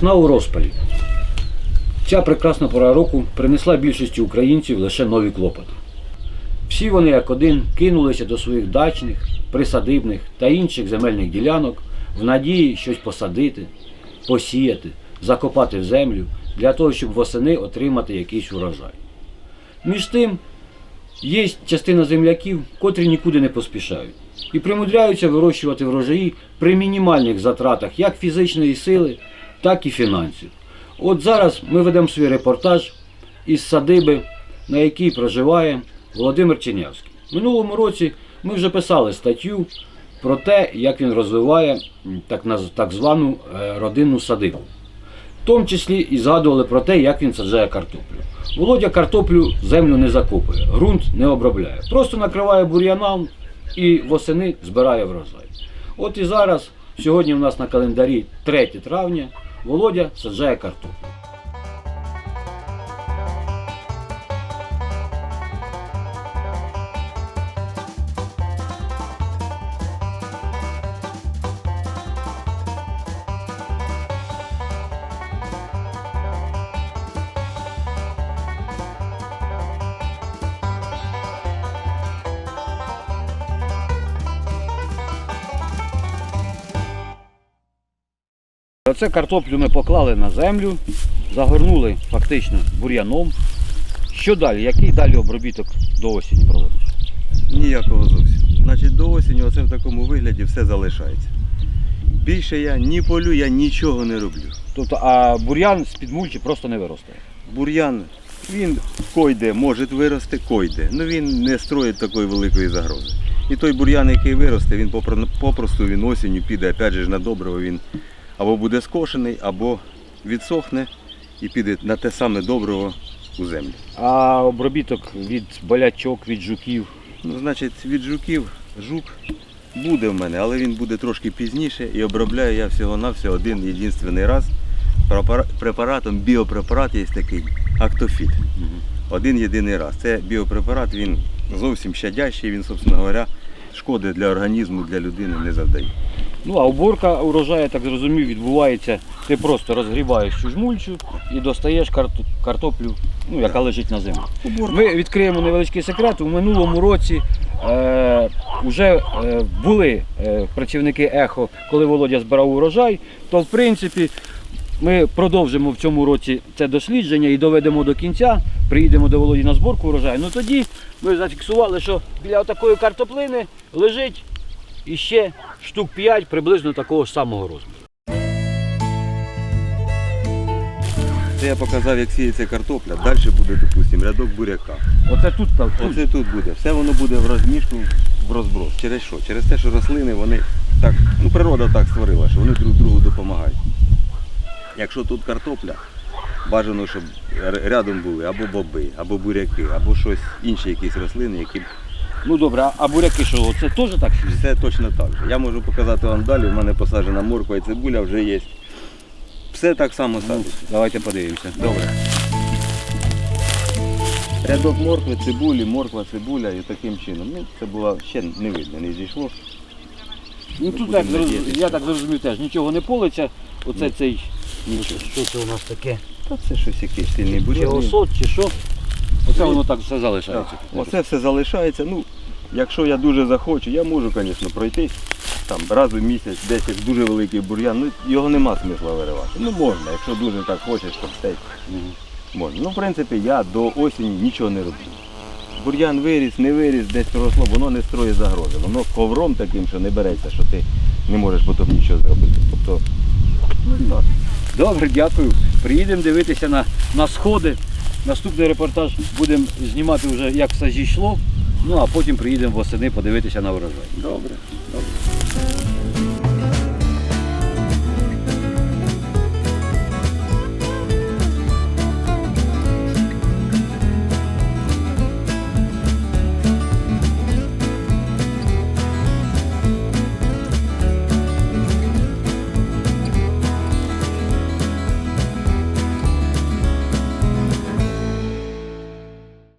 Весна у розпалі. Ця прекрасна пора року принесла більшості українців лише нові клопоти. Всі вони як один кинулися до своїх дачних, присадибних та інших земельних ділянок в надії щось посадити, посіяти, закопати в землю для того, щоб восени отримати якийсь урожай. Між тим, є частина земляків, котрі нікуди не поспішають і примудряються вирощувати врожаї при мінімальних затратах як фізичної сили, так і фінансів. От зараз ми ведемо свій репортаж із садиби, на якій проживає Володимир Чернявський. Минулому році ми вже писали статтю про те, як він розвиває так, так звану е, родинну садибу. В тому числі і згадували про те, як він саджає картоплю. Володя картоплю землю не закопує, ґрунт не обробляє. Просто накриває бур'яном і восени збирає врожай. От і зараз, сьогодні у нас на календарі 3 травня, Володя саджає картоплю. Оце картоплю ми поклали на землю, загорнули фактично бур'яном. Що далі? Який далі обробіток до осені проводиш? Ніякого зовсім. Значить, до осені оце в такому вигляді все залишається. Більше я ні полю, я нічого не роблю. Тобто, а бур'ян з-під мульчі просто не виростає. Бур'ян, він койде, може вирости, койде. Ну він не строїть такої великої загрози. І той бур'ян, який виросте, він попросту він осінню піде, опять же на добриво, він або буде скошений, або відсохне і піде на те саме добриво у землю. А обробіток від болячок, від жуків. Ну, значить, від жуків жук буде в мене, але він буде трошки пізніше і обробляю я всього-навсього один єдинственний раз препаратом, біопрепарат є такий Актофіт. Один єдиний раз. Це біопрепарат, він зовсім щадящий, він, собственно говоря, шкоди для організму, для людини не завдає. Ну а уборка урожаю, так зрозумів, відбувається. Ти просто розгрібаєш цю ж мульчу і достаєш карту- картоплю, ну, яка лежить на землі. Ми відкриємо невеличкий секрет. У минулому році е, вже е, були е, працівники ехо, коли Володя збирав урожай, то в принципі ми продовжимо в цьому році це дослідження і доведемо до кінця. Приїдемо до Володі на зборку урожаю. Ну тоді ми зафіксували, що біля такої картоплини лежить іще штук 5 приблизно такого ж самого розміру. Це я показав, як сіється картопля. Далі буде, допустимо, рядок буряка. Оце тут так. Оце тут буде. Все воно буде в розміжку, в розброс. Через що? Через те, що рослини, вони так, ну природа так створила, що вони друг другу допомагають. Якщо тут картопля, бажано, щоб рядом були або боби, або буряки, або щось інші якісь рослини, які Ну добре, а- буряки що? Це теж так? все точно так же. Я можу показати вам далі, в мене посаджена морква і цибуля вже є. Все так само Ну, садиться. давайте подивимося. Добре. Рядок моркви, цибулі, морква, цибуля і таким чином. Ну, це було ще не видно, не зійшло. Ну тут так, зроз- надіятися. я так зрозумів теж, нічого не политься. Оце цей. Нічого. Що це у нас таке? Та це щось якийсь сильний Чи бур'ян. осот, чи що? Оце воно так все залишається. Так, Оце все залишається. Ну, якщо я дуже захочу, я можу, звісно, пройтись там раз у місяць, десь як дуже великий бур'ян. Ну, його нема смисла виривати. Ну можна, якщо дуже так хочеш, то все можна. Ну, в принципі, я до осені нічого не роблю. Бур'ян виріс, не виріс, десь проросло, воно не строїть загрози. Воно ковром таким, що не береться, що ти не можеш потім нічого зробити. Тобто, ну, так. Добре, дякую. Приїдемо дивитися на, на сходи. Наступний репортаж будемо знімати вже як все зійшло. Ну а потім приїдемо восени подивитися на урожай. Добре, добре.